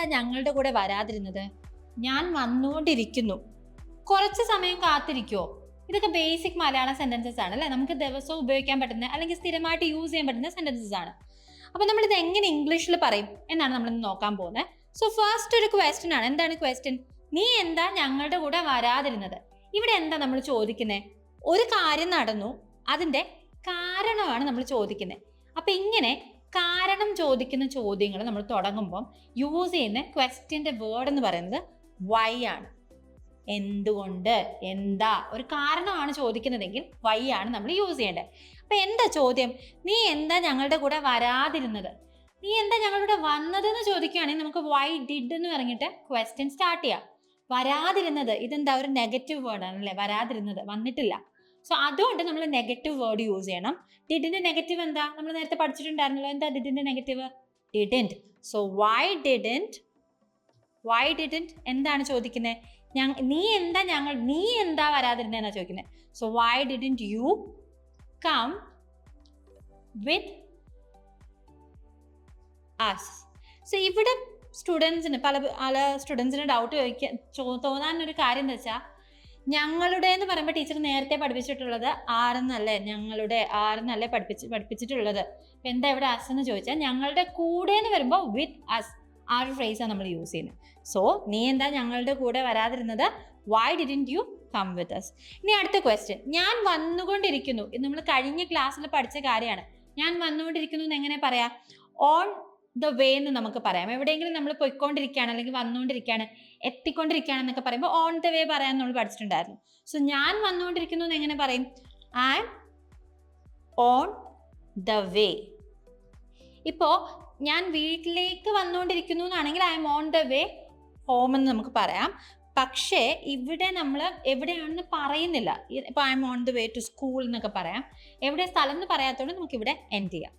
എന്താ ഞങ്ങളുടെ കൂടെ വരാതിരുന്നത്? ഞാൻ വന്നുകൊണ്ടിരിക്കുന്നു. കുറച്ച് സമയം കാത്തിരിക്കുമോ ഇതൊക്കെ ബേസിക് മലയാളം സെന്റൻസസ് ആണ് അല്ലെ? നമുക്ക് ദിവസവും ഉപയോഗിക്കാൻ പറ്റുന്ന അല്ലെങ്കിൽ സ്ഥിരമായിട്ട് യൂസ് ചെയ്യാൻ പറ്റുന്ന സെന്റൻസസ് ആണ്. അപ്പോൾ നമ്മൾ ഇത് എങ്ങനെ ഇംഗ്ലീഷിൽ പറയും എന്നാണ് നമ്മൾ നോക്കാൻ പോകുന്നത്. സോ ഫസ്റ്റ് ഒരു ക്വസ്റ്റ്യൻ ആണ്. എന്താണ് ക്വസ്റ്റ്യൻ നീ എന്താ ഞങ്ങളുടെ കൂടെ വരാതിരുന്നത്? ഇവിടെ എന്താ നമ്മൾ ചോദിക്കുന്നത് ഒരു കാര്യം നടന്നു. അതിന്റെ കാരണമാണ് നമ്മൾ ചോദിക്കുന്നത് അപ്പൊ ഇങ്ങനെ കാരണം ചോദിക്കുന്ന ചോദ്യങ്ങൾ നമ്മൾ തുടങ്ങുമ്പം യൂസ് ചെയ്യുന്ന ക്വസ്റ്റ്യന്റെ വേർഡ് എന്ന് പറയുന്നത് വൈ ആണ്. എന്തുകൊണ്ട്? എന്താ? ഒരു കാരണമാണ് ചോദിക്കുന്നതെങ്കിൽ വൈ ആണ് നമ്മൾ യൂസ് ചെയ്യേണ്ടത്. അപ്പം എന്താ ചോദ്യം? നീ എന്താ ഞങ്ങളുടെ കൂടെ വരാതിരുന്നത്? നീ എന്താ ഞങ്ങളുടെ വന്നതെന്ന് ചോദിക്കുകയാണെങ്കിൽ നമുക്ക് വൈ ഡിഡ് എന്ന് പറഞ്ഞിട്ട് ക്വസ്റ്റ്യൻ സ്റ്റാർട്ട് ചെയ്യാം. വരാതിരുന്നത് ഇതെന്താ? ഒരു നെഗറ്റീവ് വേർഡ് ആണല്ലേ? വരാതിരുന്നത്. വന്നിട്ടില്ല. സോ അതുകൊണ്ട് നമ്മൾ നെഗറ്റീവ് വേർഡ് യൂസ് ചെയ്യണം. ഡിഡിന്റെ നെഗറ്റീവ് എന്താ? നമ്മൾ നേരത്തെ പഠിച്ചിട്ടുണ്ടായിരുന്നല്ലോ. എന്താ ഡിഡിന്റെ negative didn't so why didn't why didn't എന്താണ് ചോദിക്കുന്നത് ഞങ്ങ നീ എന്താ ഞങ്ങൾ നീ എന്താ വരാതിരുന്നതെന്നാണ് ചോദിക്കുന്നത് so why didn't you come with us so ഇവിടെ സ്റ്റുഡൻസിന് പല പല സ്റ്റുഡൻസിന് ഡൗട്ട് ചോദിക്കാൻ തോന്നാനൊരു കാര്യം എന്താ വെച്ചാൽ ഞങ്ങളുടെ എന്ന് പറയുമ്പോൾ ടീച്ചർ നേരത്തെ പഠിപ്പിച്ചിട്ടുള്ളത് ആറെന്നല്ലേ? ഞങ്ങളുടെ ആറെന്നല്ലേ പഠിപ്പിച്ച് പഠിപ്പിച്ചിട്ടുള്ളത്. എന്താ ഇവിടെ അസ് എന്ന് ചോദിച്ചാൽ ഞങ്ങളുടെ കൂടെ എന്ന് വരുമ്പോൾ വിത്ത് അസ് ആ ഒരു ഫ്രേസാണ് നമ്മൾ യൂസ് ചെയ്യുന്നത് സോ നീ എന്താ ഞങ്ങളുടെ കൂടെ വരാതിരുന്നത്? Why didn't you come with us ഇനി അടുത്ത ക്വസ്റ്റ്യൻ ഞാൻ വന്നുകൊണ്ടിരിക്കുന്നു. ഇത് നമ്മൾ കഴിഞ്ഞ ക്ലാസ്സിൽ പഠിച്ച കാര്യമാണ്. ഞാൻ വന്നുകൊണ്ടിരിക്കുന്നു എന്ന് എങ്ങനെ പറയാം? ഓൺ ദ വേ എന്ന് നമുക്ക് പറയാം. എവിടെയെങ്കിലും നമ്മൾ പോയിക്കൊണ്ടിരിക്കുകയാണ് അല്ലെങ്കിൽ വന്നുകൊണ്ടിരിക്കുകയാണ് എത്തിക്കൊണ്ടിരിക്കുകയാണ് എന്നൊക്കെ പറയുമ്പോൾ ഓൺ ദ വേ പറയാൻ നമ്മൾ പഠിച്ചിട്ടുണ്ടായിരുന്നു. സോ ഞാൻ വന്നുകൊണ്ടിരിക്കുന്നു എന്ന് എങ്ങനെ പറയും? I am on the way ഇപ്പോൾ ഞാൻ വീട്ടിലേക്ക് വന്നുകൊണ്ടിരിക്കുന്നു എന്നാണെങ്കിൽ I'm on the way home എന്ന് നമുക്ക് പറയാം. പക്ഷേ ഇവിടെ നമ്മൾ എവിടെയാണെന്ന് പറയുന്നില്ല. ഇപ്പോൾ I'm on the way to school എന്നൊക്കെ പറയാം. എവിടെ സ്ഥലം എന്ന് പറയാത്തതുകൊണ്ട് നമുക്ക് ഇവിടെ എൻഡ് ചെയ്യാം.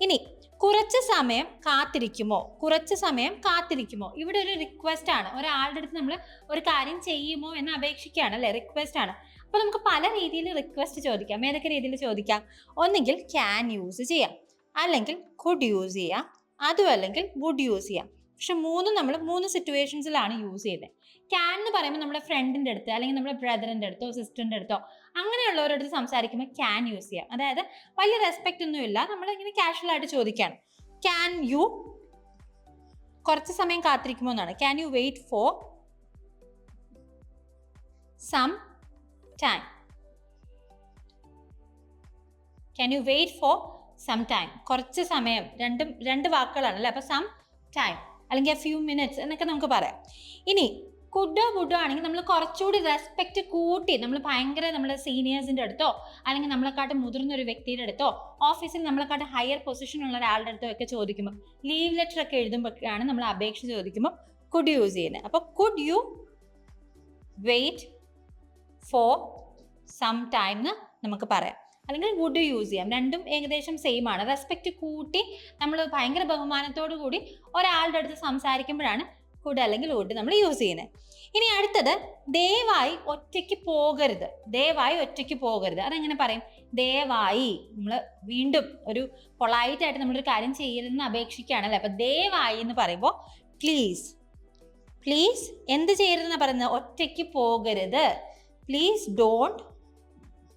ഇനി കുറച്ച് സമയം കാത്തിരിക്കുമോ? കുറച്ച് സമയം കാത്തിരിക്കുമോ? ഇവിടെ ഒരു റിക്വസ്റ്റ് ആണ്. ഒരാളുടെ അടുത്ത് നമ്മൾ ഒരു കാര്യം ചെയ്യുമോ എന്ന് അപേക്ഷിക്കുകയാണ് അല്ലേ? റിക്വസ്റ്റ് ആണ്. അപ്പോൾ നമുക്ക് പല രീതിയിൽ റിക്വസ്റ്റ് ചോദിക്കാം. ഏതൊക്കെ രീതിയിൽ ചോദിക്കാം? ഒന്നുകിൽ ക്യാൻ യൂസ് ചെയ്യാം. അല്ലെങ്കിൽ കുഡ് യൂസ് ചെയ്യാം. അതും അല്ലെങ്കിൽ വുഡ് യൂസ് ചെയ്യാം. പക്ഷെ മൂന്നും നമ്മൾ മൂന്ന് സിറ്റുവേഷൻസിലാണ് യൂസ് ചെയ്യുന്നത് ക്യാൻ എന്ന് പറയുമ്പോൾ നമ്മുടെ ഫ്രണ്ടിന്റെ അടുത്ത് അല്ലെങ്കിൽ നമ്മുടെ ബ്രദറിന്റെ അടുത്തോ സിസ്റ്ററിന്റെ അടുത്തോ അങ്ങനെയുള്ളവരുടെ അടുത്ത് സംസാരിക്കുമ്പോൾ ക്യാൻ യൂസ് ചെയ്യാം. അതായത് വലിയ റെസ്പെക്റ്റ് ഒന്നും ഇല്ല. നമ്മൾ ഇങ്ങനെ കാഷ്വൽ ആയിട്ട് ചോദിക്കുകയാണ് ക്യാൻ യു കുറച്ച് സമയം കാത്തിരിക്കുമോ എന്നാണ്. Can you wait for some time can you wait for some time കുറച്ച് സമയം. രണ്ടും രണ്ട് വാക്കുകളാണ് അല്ലേ? അപ്പോൾ സം ടൈം അല്ലെങ്കിൽ എ ഫ്യൂ മിനിറ്റ്സ് എന്നൊക്കെ നമുക്ക് പറയാം. ഇനി കുഡോ ബുഡോ ആണെങ്കിൽ നമ്മൾ കുറച്ചുകൂടി റെസ്പെക്റ്റ് കൂട്ടി നമ്മൾ ഭയങ്കര നമ്മുടെ സീനിയേഴ്സിന്റെ അടുത്തോ അല്ലെങ്കിൽ നമ്മളെക്കാട്ട് മുതിർന്ന ഒരു വ്യക്തിയുടെ അടുത്തോ ഓഫീസിൽ നമ്മളെക്കാട്ട് ഹയർ പൊസിഷൻ ഉള്ള ഒരാളുടെ അടുത്തോ ഒക്കെ ചോദിക്കുമ്പോൾ ലീവ് ലെറ്റർ ഒക്കെ എഴുതുമ്പോഴാണ് നമ്മൾ അപേക്ഷ ചോദിക്കുമ്പോൾ കുഡ് യൂസ് ചെയ്യുന്നത്. അപ്പോൾ could you wait for some time എന്ന് നമുക്ക് പറയാം. അല്ലെങ്കിൽ വുഡ് യൂസ് ചെയ്യാം. രണ്ടും ഏകദേശം സെയിം ആണ്. റെസ്പെക്റ്റ് കൂട്ടി നമ്മൾ ഭയങ്കര ബഹുമാനത്തോടു കൂടി ഒരാളുടെ അടുത്ത് സംസാരിക്കുമ്പോഴാണ് വുഡ് അല്ലെങ്കിൽ വുഡ് നമ്മൾ യൂസ് ചെയ്യുന്നത്. ഇനി അടുത്തത് ദയവായി ഒറ്റയ്ക്ക് പോകരുത്. ദയവായി ഒറ്റയ്ക്ക് പോകരുത്. അതെങ്ങനെ പറയും? ദയവായി. നമ്മൾ വീണ്ടും ഒരു പൊളൈറ്റ് ആയിട്ട് നമ്മളൊരു കാര്യം ചെയ്യരുതെന്ന് അപേക്ഷിക്കുകയാണല്ലേ? അപ്പം ദയവായി എന്ന് പറയുമ്പോൾ പ്ലീസ് പ്ലീസ് എന്ത് ചെയ്യരുതെന്നാണ് പറയുന്നത്? ഒറ്റയ്ക്ക് പോകരുത്. പ്ലീസ് ഡോണ്ട്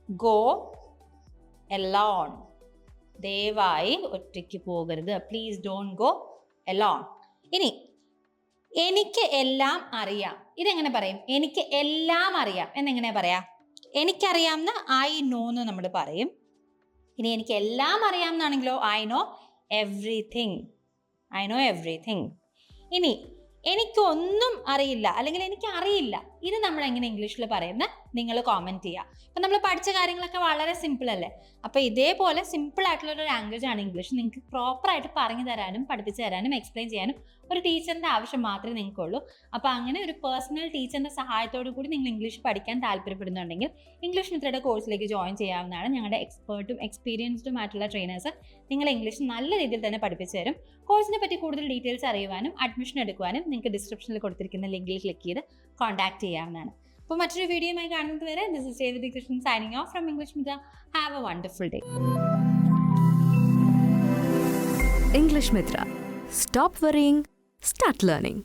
ഗോ എലോൺ ദയവായി ഒറ്റയ്ക്ക് പോകരുത്. പ്ലീസ് ഡോൺ ഗോ എലോൺ ഇനി എനിക്ക് എല്ലാം അറിയാം. ഇതെങ്ങനെ പറയും? എനിക്ക് എല്ലാം അറിയാം. എന്നെങ്ങനെ പറയാം? എനിക്കറിയാമെന്ന് ഐ നോ എന്ന് നമ്മൾ പറയും. ഇനി എനിക്ക് എല്ലാം അറിയാം എന്നാണെങ്കിലോ I know everything I know everything ഇനി എനിക്കൊന്നും അറിയില്ല. അല്ലെങ്കിൽ എനിക്ക് അറിയില്ല ഇത് നമ്മൾ എങ്ങനെ ഇംഗ്ലീഷിൽ പറയുന്ന? നിങ്ങൾ കോമെന്റ് ചെയ്യുക അപ്പം നമ്മൾ പഠിച്ച കാര്യങ്ങളൊക്കെ വളരെ സിമ്പിൾ അല്ലേ? അപ്പോൾ ഇതേപോലെ സിമ്പിൾ ആയിട്ടുള്ള ഒരു ലാംഗ്വേജ് ആണ് ഇംഗ്ലീഷ് നിങ്ങൾക്ക് പ്രോപ്പറായിട്ട് പറഞ്ഞു തരാനും പഠിപ്പിച്ചു തരാനും എക്സ്പ്ലെയിൻ ചെയ്യാനും ഒരു ടീച്ചറിന്റെ ആവശ്യം മാത്രമേ നിങ്ങൾക്കുള്ളൂ. അപ്പോൾ അങ്ങനെ ഒരു പേഴ്സണൽ ടീച്ചറിന്റെ സഹായത്തോടു കൂടി നിങ്ങൾ ഇംഗ്ലീഷ് പഠിക്കാൻ താല്പര്യപ്പെടുന്നുണ്ടെങ്കിൽ ഇംഗ്ലീഷ് മിത്രയുടെ കോഴ്സിലേക്ക് ജോയിൻ ചെയ്യാവുന്നതാണ് ഞങ്ങളുടെ എക്സ്പേർട്ടും എക്സ്പീരിയൻസ്ഡും ആയിട്ടുള്ള ട്രെയിനേഴ്സ് നിങ്ങൾ ഇംഗ്ലീഷ് നല്ല രീതിയിൽ തന്നെ പഠിപ്പിച്ചു തരും. കോഴ്സിനെ പറ്റി കൂടുതൽ ഡീറ്റെയിൽസ് അറിയുവാനും അഡ്മിഷൻ എടുക്കുവാനും നിങ്ങൾക്ക് ഡിസ്ക്രിപ്ഷനിൽ കൊടുത്തിരിക്കുന്ന ലിങ്കിൽ ക്ലിക്ക് ചെയ്ത് കോൺടാക്ട് ചെയ്യാവുന്നതാണ്. അപ്പോൾ മറ്റൊരു വീഡിയോയുമായി കാണുന്നത് വരെ this is Sevathi Krishnan signing off from English Mitra have a wonderful day English Mitra stop worrying, start learning.